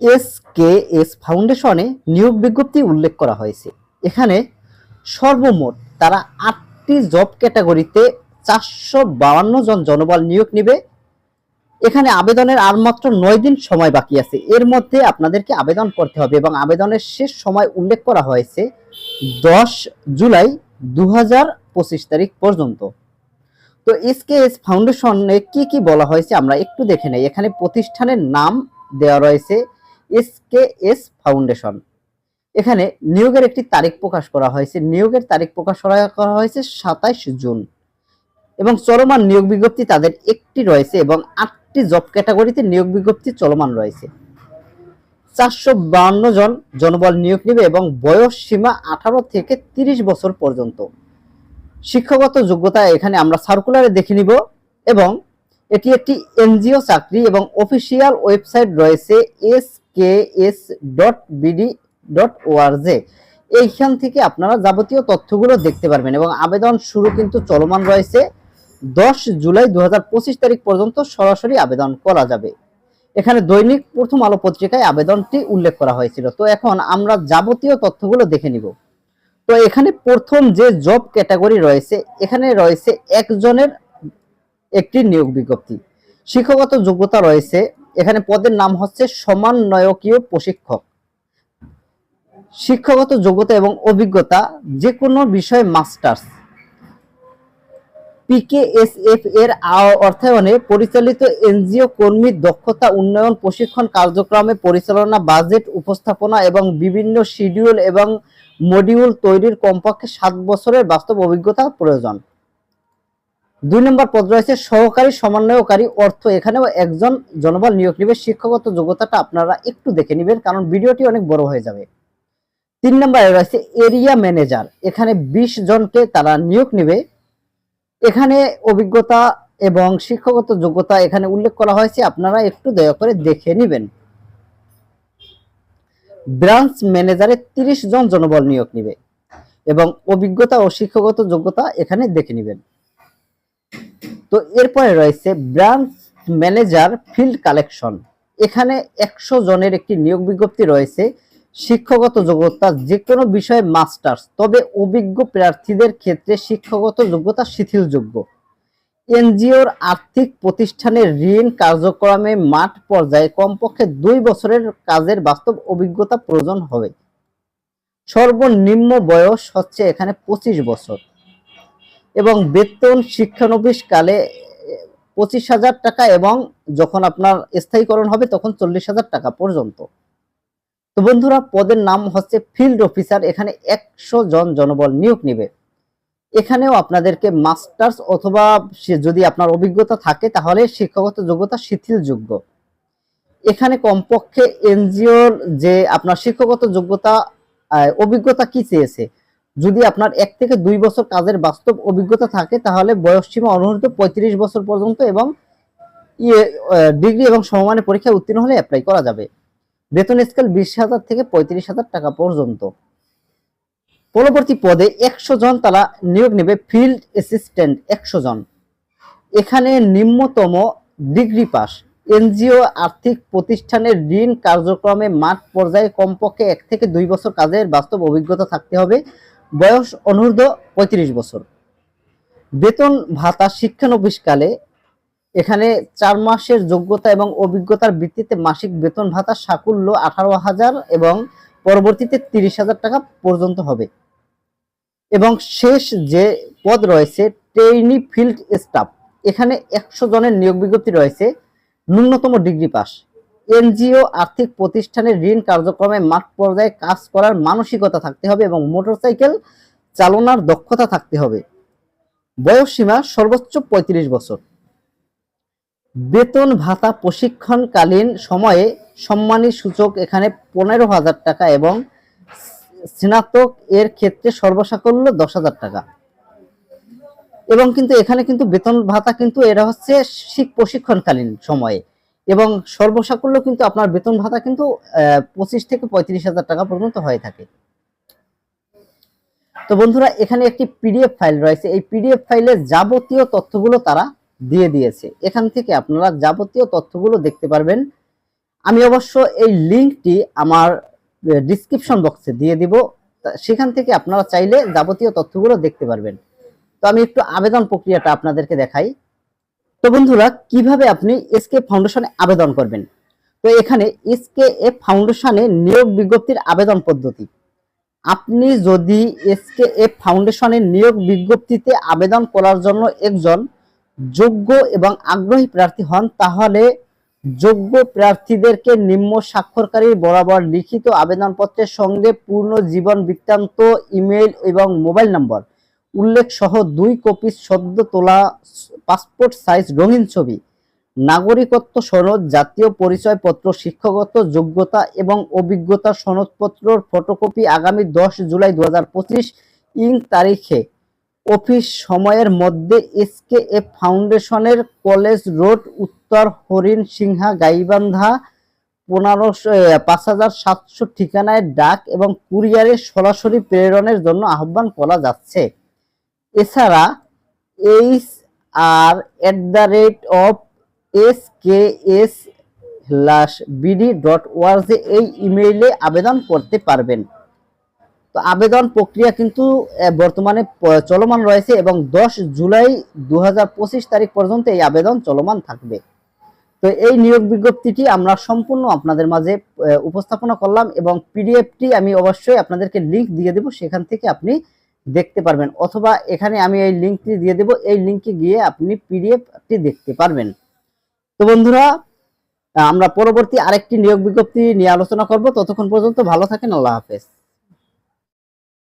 S K S ফাউন্ডেশনে নিয়োগ বিজ্ঞপ্তি উল্লেখ করা হয়েছে। এখানে সর্বমোট তারা আটটি জব ক্যাটাগরিতে চারশো বাউান্ন জন জনবল নিয়োগ নেবে। এখানে আবেদনের আর মাত্র নয় দিন সময় বাকি আছে। এর মধ্যে আপনাদেরকে আবেদন করতে হবে এবং আবেদনের শেষ সময় উল্লেখ করা হয়েছে দশ জুলাই দু হাজার পঁচিশ তারিখ পর্যন্ত। তো এসকেএস ফাউন্ডেশনে কি কি বলা হয়েছে আমরা একটু দেখে নেই। এখানে প্রতিষ্ঠানের নাম দেওয়া রয়েছে। SKS foundation. এখানে নিয়োগের একটি তারিখ প্রকাশ করা হয়েছে। নিয়োগের তারিখ প্রকাশ করা- হয়েছে সাতাইশ জুন এবং চলমান নিয়োগ বিজ্ঞপ্তি তাদের একটি রয়েছে এবং আটটি জব ক্যাটাগরিতে নিয়োগ বিজ্ঞপ্তি চলমান রয়েছে। চারশো বাউন্ন জন জনবল নিয়োগ নেবে এবং বয়স সীমা আঠারো থেকে তিরিশ বছর পর্যন্ত। শিক্ষাগত যোগ্যতা এখানে আমরা সার্কুলারে দেখে নিব এবং এটি একটি এনজিও চাকরি এবং অফিসিয়াল ওয়েবসাইট রয়েছে S K S dot BD dot org এইখান থেকে আপনারা যাবতীয় তথ্যগুলো দেখতে পারবেন এবং আবেদন শুরু কিন্তু চলমান রয়েছে। দশ জুলাই দু হাজার পঁচিশ তারিখ পর্যন্ত সরাসরি আবেদন করা যাবে। এখানে দৈনিক প্রথম আলো পত্রিকায় আবেদনটি উল্লেখ করা হয়েছিল। তো এখন আমরা যাবতীয় তথ্যগুলো দেখে নিব। তো এখানে প্রথম যে জব ক্যাটাগরি রয়েছে, এখানে রয়েছে একজনের একটি নিয়োগ বিজ্ঞপ্তি। শিক্ষাগত যোগ্যতা রয়েছে এখানে পদের নাম হচ্ছে সমন্বয়কীয় প্রশিক্ষক। শিক্ষাগত যোগ্যতা এবং অভিজ্ঞতা যে কোনো বিষয়ে মাস্টার্স। পিকেএসএফ এর অর্থায়নে পরিচালিত এনজিও কর্মী দক্ষতা উন্নয়ন প্রশিক্ষণ কার্যক্রমে পরিচালনা, বাজেট উপস্থাপনা এবং বিভিন্ন শিডিউল এবং মডিউল তৈরির কমপক্ষে সাত বছরের বাস্তব অভিজ্ঞতা প্রয়োজন। দুই নম্বর পদ রয়েছে, সহকারী, সমন্বয়কারী। অর্থ এখানেও একজন জনবল নিয়োগ নেবে। শিক্ষাগত যোগ্যতাটা আপনারা একটু দেখে নেবেন, কারণ ভিডিওটি অনেক বড় হয়ে যাবে। তিন নম্বরে রয়েছে, এরিয়া ম্যানেজার। এখানে বিশ জনকে তারা নিয়োগ নেবে। এখানে অভিজ্ঞতা এবং শিক্ষাগত যোগ্যতা এখানে উল্লেখ করা হয়েছে, আপনারা একটু দয়া করে দেখে নেবেন। ব্রাঞ্চ ম্যানেজারে তিরিশ জন জনবল নিয়োগ নেবে এবং অভিজ্ঞতা ও শিক্ষাগত যোগ্যতা এখানে দেখে নেবেন। তো এরপরে রয়েছে ব্রাঞ্চ ম্যানেজার ফিল্ড কালেকশন এখানে একশো জনের একটি নিয়োগ বিজ্ঞপ্তি রয়েছে। শিক্ষাগত যোগ্যতা যে কোনো বিষয়ে মাস্টার্স তবে অভিজ্ঞ প্রার্থীদের ক্ষেত্রে শিক্ষাগত যোগ্যতা শিথিলযোগ্য। এনজিওর আর্থিক প্রতিষ্ঠানের ঋণ কার্যক্রমে মাঠ পর্যায়ে কমপক্ষে দুই বছরের কাজের বাস্তব অভিজ্ঞতা প্রয়োজন হবে। সর্বনিম্ন বয়স হচ্ছে এখানে পঁচিশ বছর। এবং বেতন শিক্ষানবিশ কালে পঁচিশ হাজার টাকা এবং যখন আপনার স্থায়ীকরণ হবে তখন চল্লিশ হাজার টাকা পর্যন্ত। তো বন্ধুরা, পদের নাম হচ্ছে ফিল্ড অফিসার, এখানে একশো জন জনবল নিয়োগ নিবে। এখানেও আপনাদেরকে মাস্টার্স অথবা যদি আপনার অভিজ্ঞতা থাকে তাহলে শিক্ষাগত যোগ্যতা শিথিলযোগ্য। এখানে কমপক্ষে এনজিওর যে আপনার শিক্ষাগত যোগ্যতা অভিজ্ঞতা কি চেয়েছে যদি আপনার এক থেকে দুই বছর কাজের বাস্তব অভিজ্ঞতা থাকে, তাহলে বয়স সীমা অনুরোধ পঁয়ত্রিশ বছর পর্যন্ত এবং ইয়ে ডিগ্রি এবং সমমানের পরীক্ষায় উত্তীর্ণ হলে অ্যাপ্লাই করা যাবে। বেতন স্কেল বিশ হাজার থেকে পঁয়ত্রিশ হাজার টাকা পর্যন্ত। পরবর্তী পদে একশো জন তারা নিয়োগ নেবে ফিল্ড অ্যাসিস্ট্যান্ট একশো জন। এখানে নিম্নতম ডিগ্রি পাস। এনজিও আর্থিক প্রতিষ্ঠানের ঋণ কার্যক্রমে মাঠ পর্যায়ে কমপক্ষে এক থেকে দুই বছর কাজের বাস্তব অভিজ্ঞতা থাকতে হবে। বয়স অনূর্ধ্ব পঁয়ত্রিশ বছর। বেতন ভাতা শিক্ষানবিশকালে এখানে চার মাসের যোগ্যতা এবং অভিজ্ঞতার ভিত্তিতে মাসিক বেতন ভাতা সাকুল্য আঠারো হাজার এবং পরবর্তীতে তিরিশ হাজার টাকা পর্যন্ত হবে। এবং শেষ যে পদ রয়েছে ট্রেইনি ফিল্ড স্টাফ এখানে একশো জনের নিয়োগ বিজ্ঞপ্তি রয়েছে, ন্যূনতম ডিগ্রি পাস। এনজিও আর্থিক প্রতিষ্ঠানের ঋণ কার্যক্রমে মাঠ পর্যায়ে কাজ করার মানসিকতা থাকতে হবে এবং মোটরসাইকেল চালনার দক্ষতা থাকতে হবে। বয়স সীমা সর্বোচ্চ পঁয়ত্রিশ বছর। বেতন ভাতা প্রশিক্ষণকালীন সময়ে সম্মানী সূচক এখানে পনেরো হাজার টাকা এবং স্নাতক এর ক্ষেত্রে সর্বসাকল্য দশ হাজার টাকা। এবং কিন্তু এখানে কিন্তু বেতন ভাতা কিন্তু এরা হচ্ছে শিক প্রশিক্ষণকালীন সময়ে। এবং সর্বসাকল্য কিন্তু আপনার বেতন ভাতা কিন্তু পঁচিশ থেকে পঁয়ত্রিশ হাজার টাকা পর্যন্ত হয়ে থাকে। তো বন্ধুরা, এখানে একটি পিডিএফ ফাইল রয়েছে। এই পিডিএফ ফাইলে যাবতীয় তথ্যগুলো তারা দিয়ে দিয়েছে। এখান থেকে আপনারা যাবতীয় তথ্যগুলো দেখতে পারবেন। আমি অবশ্য এই লিঙ্কটি আমার ডিসক্রিপশন বক্সে দিয়ে দিব। সেখান থেকে আপনারা চাইলে যাবতীয় তথ্যগুলো দেখতে পারবেন। তো আমি একটু আবেদন প্রক্রিয়াটা আপনাদেরকে দেখাই। তো বন্ধুরা, কীভাবে আপনি এসকে ফাউন্ডেশনে আবেদন করবেন? তো এখানে এসকে এফ ফাউন্ডেশনে নিয়োগ বিজ্ঞপ্তির আবেদন পদ্ধতি। আপনি যদি এসকে এফ ফাউন্ডেশনের নিয়োগ বিজ্ঞপ্তিতে আবেদন করার জন্য একজন যোগ্য এবং আগ্রহী প্রার্থী হন, তাহলে যোগ্য প্রার্থীদেরকে নিম্ন স্বাক্ষরকারী বরাবর লিখিত আবেদনপত্রের সঙ্গে পূর্ণ জীবন বৃত্তান্ত ইমেল এবং মোবাইল নম্বর উল্লেখ সহ দুই কপি সদ্য তোলা পাসপোর্ট সাইজ রঙিন ছবি, নাগরিকত্ব সনদ, জাতীয় পরিচয়পত্র, শিক্ষাগত যোগ্যতা এবং অভিজ্ঞতা সনদপত্রর ফটোকপি আগামী দশ জুলাই দু হাজার পঁচিশ ইং তারিখে। অফিস সময়ের মধ্যে এসকে এফ ফাউন্ডেশনের কলেজ রোড, উত্তর হরিণ সিংহা, গাইবান্ধা, পনেরোশো পাঁচ হাজার সাতশো ঠিকানায় ডাক এবং কুরিয়ারে সরাসরি প্রেরণের জন্য আহ্বান করা যাচ্ছে। এছাড়া H R at the rate of S K S slash BD dot org এই ইমেইলে আবেদন করতে পারবেন। তো আবেদন প্রক্রিয়া কিন্তু বর্তমানে চলমান রয়েছে এবং দশ জুলাই দু হাজার পঁচিশ তারিখ পর্যন্ত এই আবেদন চলমান থাকবে। তো এই নিয়োগ বিজ্ঞপ্তিটি আমরা সম্পূর্ণ আপনাদের মাঝে উপস্থাপনা করলাম এবং পিডিএফটি আমি অবশ্যই আপনাদেরকে লিঙ্ক দিয়ে দেব, সেখান থেকে আপনি দেখতে পারবেন। অথবা এখানে আমি এই লিঙ্কটি দিয়ে দেব। এই লিঙ্কে গিয়ে আপনি পিডিএফটি দেখতে পারবেন। তো বন্ধুরা, আমরা পরবর্তী আরেকটি নিয়োগ বিজ্ঞপ্তি নিয়ে আলোচনা করব। ততক্ষণ পর্যন্ত ভালো থাকেন। আল্লাহ হাফেজ।